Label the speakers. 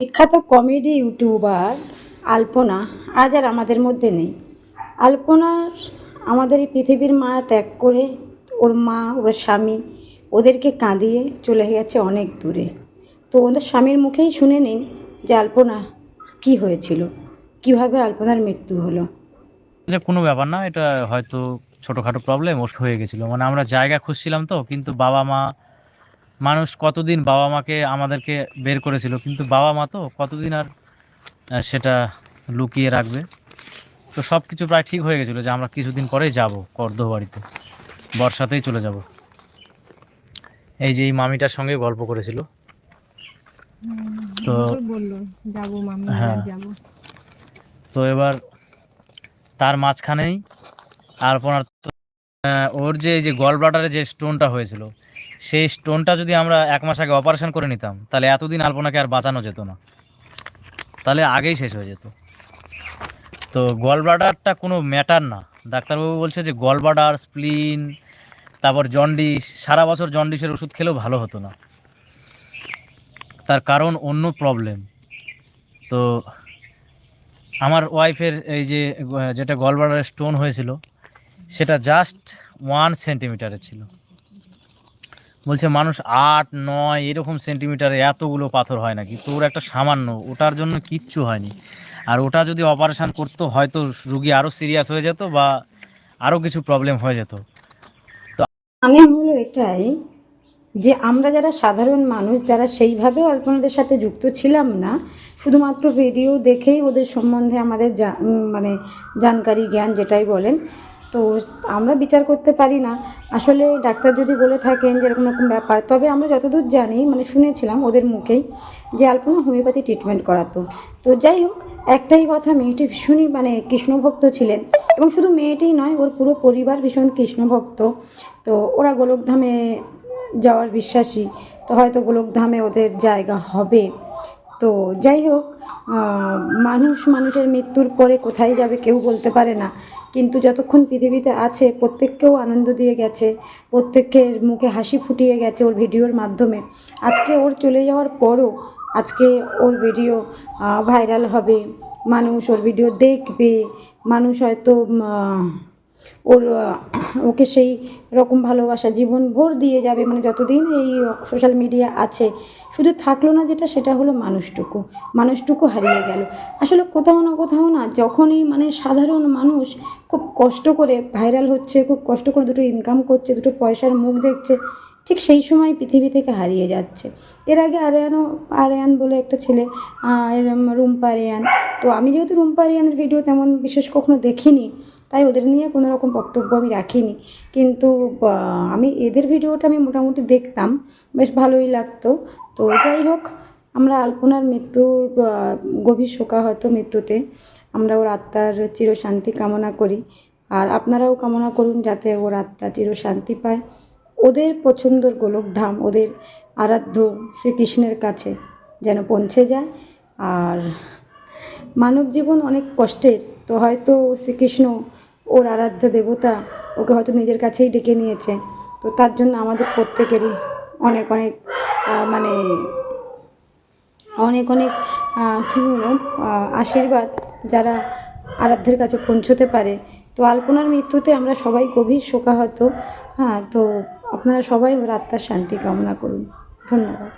Speaker 1: বিখ্যাত comedy YouTuber আলপনা আজ আর আমাদের মধ্যে নেই। আলপনার আমাদের এই পৃথিবীর মায়া ত্যাগ করে ওর মা, ওর স্বামী ওদেরকে কাঁদিয়ে চলে গেছে অনেক দূরে। তো ওদের স্বামীর মুখেই শুনে নিন যে আলপনা কি হয়েছিল, কীভাবে আলপনার মৃত্যু হলো।
Speaker 2: যে কোনো ব্যাপার না, এটা হয়তো ছোটোখাটো প্রবলেম হয়ে গেছিল। মানে আমরা জায়গা খুঁজছিলাম তো, কিন্তু বাবা মা মানুষ কতদিন বাবা মাকে আমাদেরকে বের করেছিল কিন্তু বাবা মা তো কতদিন আর সেটা লুকিয়ে রাখবে। তো সব কিছু প্রায় ঠিক হয়ে গেছিল যে আমরা কিছুদিন পরেই যাব কর্দ বাড়িতে বর্ষাতেই চলে যাব। এই যে এই মামিটার সঙ্গে গল্প করেছিল। তো হ্যাঁ। তো এবার তার মাঝখানেই আহ, ওর যে যে গল ব্লাডারে যে স্টোনটা হয়েছিল, সেই স্টোনটা যদি আমরা এক মাস আগে অপারেশন করে নিতাম, তাহলে এতদিন আলপনাকে আর বাঁচানো যেত না। তাহলে আগেই শেষ হয়ে যেত। তো গল ব্লাডারটা কোনো ম্যাটার না। ডাক্তারবাবু বলছে যে গল ব্লাডার স্প্লিন তারপর জন্ডিস সারা বছর জন্ডিসের ওষুধ খেলেও ভালো হতো না। তার কারণ অন্য প্রবলেম তো আমার ওয়াইফের এই যে যেটা গলবাডারের স্টোন হয়েছিল সেটা জাস্ট ওয়ান সেন্টিমিটারের ছিল। বলছে, মানুষ আট, নয় এরকম সেন্টিমিটারে এতগুলো পাথর হয় নাকি? তো ওর একটা সামান্য, ওটার জন্য কিচ্ছু হয়নি। আর ওটা যদি অপারেশন করতো, হয়তো রুগী আরও সিরিয়াস হয়ে যেত বা আরও কিছু প্রবলেম হয়ে যেত।
Speaker 1: মানে হলো এটাই যে আমরা যারা সাধারণ মানুষ, যারা সেইভাবে অল্পনাদের সাথে যুক্ত ছিলাম না, শুধুমাত্র ভিডিও দেখেই ওদের সম্বন্ধে আমাদের মানে জানকারি, জ্ঞান যেটাই বলেন তো আমরা বিচার করতে পারি না। আসলে ডাক্তার যদি বলে থাকেন যে এরকম এরকম ব্যাপার, তবে আমরা যতদূর জানি মানে শুনেছিলাম ওদের মুখেই, যে আলপনা হোমিওপ্যাথি ট্রিটমেন্ট করাতো। তো যাই হোক, একটাই কথা মেয়েটি ভীষণই মানে কৃষ্ণভক্ত ছিলেন। এবং শুধু মেয়েটিই নয়, ওর পুরো পরিবার ভীষণ কৃষ্ণভক্ত। তো ওরা গোলকধামে যাওয়ার বিশ্বাসী। তো হয়তো গোলকধামে ওদের জায়গা হবে। তো যাই হোক মানুষ মানুষের মৃত্যুর পরে কোথায় যাবে কেউ বলতে পারে না। কিন্তু যতক্ষণ পৃথিবীতে আছে, প্রত্যেককেও আনন্দ দিয়ে গেছে, প্রত্যেকের মুখে হাসি ফুটিয়ে গেছে ওর ভিডিওর মাধ্যমে। আজকে ওর চলে যাওয়ার পরও আজকে ওর ভিডিও ভাইরাল হবে। মানুষ ওর ভিডিও দেখবে। মানুষ হয়তো ওর ওকে সেই রকম ভালোবাসা জীবন ভোর দিয়ে যাবে মানে যতদিন এই সোশ্যাল মিডিয়া আছে, শুধু থাকল না যেটা, সেটা হলো মানুষটুকু মানুষটুকু হারিয়ে গেল। আসলে কোথাও না কোথাও না, যখনই মানে সাধারণ মানুষ খুব কষ্ট করে ভাইরাল হচ্ছে, খুব কষ্ট করে দুটো ইনকাম করছে, দুটো পয়সার মুখ দেখছে, ঠিক সেই সময় পৃথিবী থেকে হারিয়ে যাচ্ছে। এর আগে আরেয়ানও, আরেয়ান বলে একটা ছেলে রুম্পা রেয়ান তো আমি যেহেতু রুম্পা রেয়ানের ভিডিও তেমন বিশেষ কখনো দেখিনি তাই ওদের নিয়ে কোনো রকম বক্তব্য আমি রাখিনি। কিন্তু আমি এদের ভিডিওটা আমি মোটামুটি দেখতাম, বেশ ভালোই লাগতো। তো যাই হোক, আমরা আলপনার মৃত্যুর গভীর শোকাহত মৃত্যুতে আমরা ওর আত্মার চিরশান্তি কামনা করি। আর আপনারাও কামনা করুন যাতে ওর আত্মা চিরশান্তি পায়। ওদের পছন্দর গোলকধাম, ওদের আরাধ্য শ্রীকৃষ্ণের কাছে যেন পৌঁছে যায়। আর মানব জীবন অনেক কষ্টের, তো হয়তো শ্রীকৃষ্ণ ওর আরাধ্য দেবতা ওকে হয়তো নিজের কাছেই ডেকে নিয়েছে। তো তার জন্য আমাদের প্রত্যেকেরই অনেক অনেক মানে অনেক অনেক কী বলব আশীর্বাদ যারা আরাধ্যের কাছে পৌঁছতে পারে। তো আলপনার মৃত্যুতে আমরা সবাই গভীর শোকাহত। হ্যাঁ তো আপনারা সবাই ওর আত্মার শান্তি কামনা করুন। ধন্যবাদ।